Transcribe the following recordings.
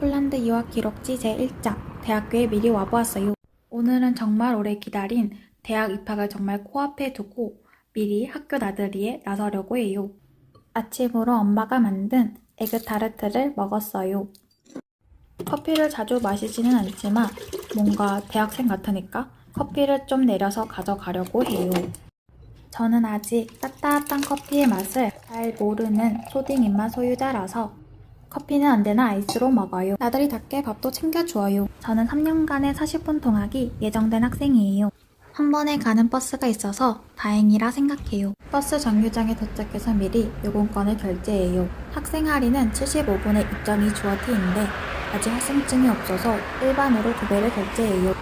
폴란드 유학 기록지 제1장 대학교에 미리 와보았어요. 오늘은 정말 오래 기다린 대학 입학을 정말 코앞에 두고 미리 학교 나들이에 나서려고 해요. 아침으로 엄마가 만든 에그타르트를 먹었어요. 커피를 자주 마시지는 않지만 뭔가 대학생 같으니까 커피를 좀 내려서 가져가려고 해요. 저는 아직 따뜻한 커피의 맛을 잘 모르는 초딩 입맛 소유자라서 커피는 언제나 아이스로 먹어요. 나들이답게 밥도 챙겨주어요. 저는 3년간의 40분 통학이 예정된 학생이에요. 한 번에 가는 버스가 있어서 다행이라 생각해요. 버스 정류장에 도착해서 미리 요금권을 결제해요. 학생 할인은 75분의 입점이 주어티인데 아직 학생증이 없어서 일반으로 두 배를 결제해요.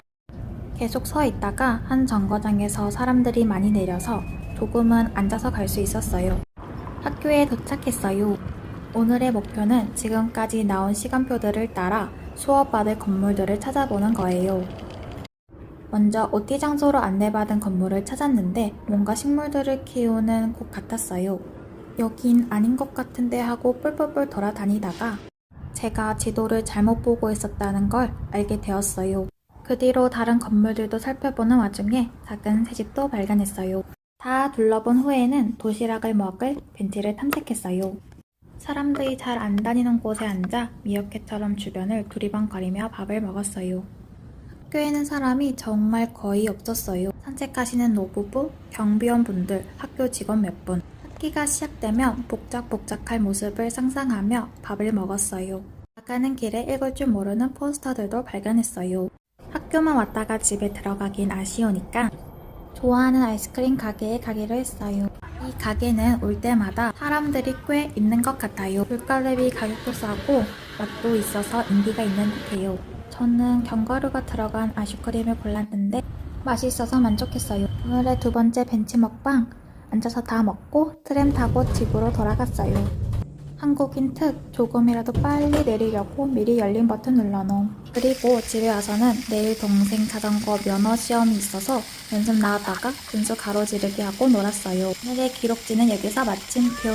계속 서 있다가 한 정거장에서 사람들이 많이 내려서 조금은 앉아서 갈 수 있었어요. 학교에 도착했어요. 오늘의 목표는 지금까지 나온 시간표들을 따라 수업받을 건물들을 찾아보는 거예요. 먼저 OT 장소로 안내받은 건물을 찾았는데 뭔가 식물들을 키우는 곳 같았어요. 여긴 아닌 것 같은데 하고 뿔뿔뿔 돌아다니다가 제가 지도를 잘못 보고 있었다는 걸 알게 되었어요. 그 뒤로 다른 건물들도 살펴보는 와중에 작은 새집도 발견했어요. 다 둘러본 후에는 도시락을 먹을 벤치를 탐색했어요. 사람들이 잘 안 다니는 곳에 앉아 미어캣처럼 주변을 두리번거리며 밥을 먹었어요. 학교에는 사람이 정말 거의 없었어요. 산책하시는 노부부, 경비원 분들, 학교 직원 몇 분. 학기가 시작되면 복작복작할 모습을 상상하며 밥을 먹었어요. 나가는 길에 읽을 줄 모르는 포스터들도 발견했어요. 학교만 왔다가 집에 들어가긴 아쉬우니까 좋아하는 아이스크림 가게에 가기로 했어요. 이 가게는 올 때마다 사람들이 꽤 있는 것 같아요. 물가 대비 가격도 싸고 맛도 있어서 인기가 있는 듯해요. 저는 견과류가 들어간 아이스크림을 골랐는데 맛있어서 만족했어요. 오늘의 두 번째 벤치 먹방 앉아서 다 먹고 트램 타고 집으로 돌아갔어요. 한국인 특 조금이라도 빨리 내리려고 미리 열린 버튼 눌러놓음. 그리고 집에 와서는 내일 동생 자전거 면허 시험이 있어서 연습 나왔다가 분수 가로지르기 하고 놀았어요. 오늘의 기록지는 여기서 마침표.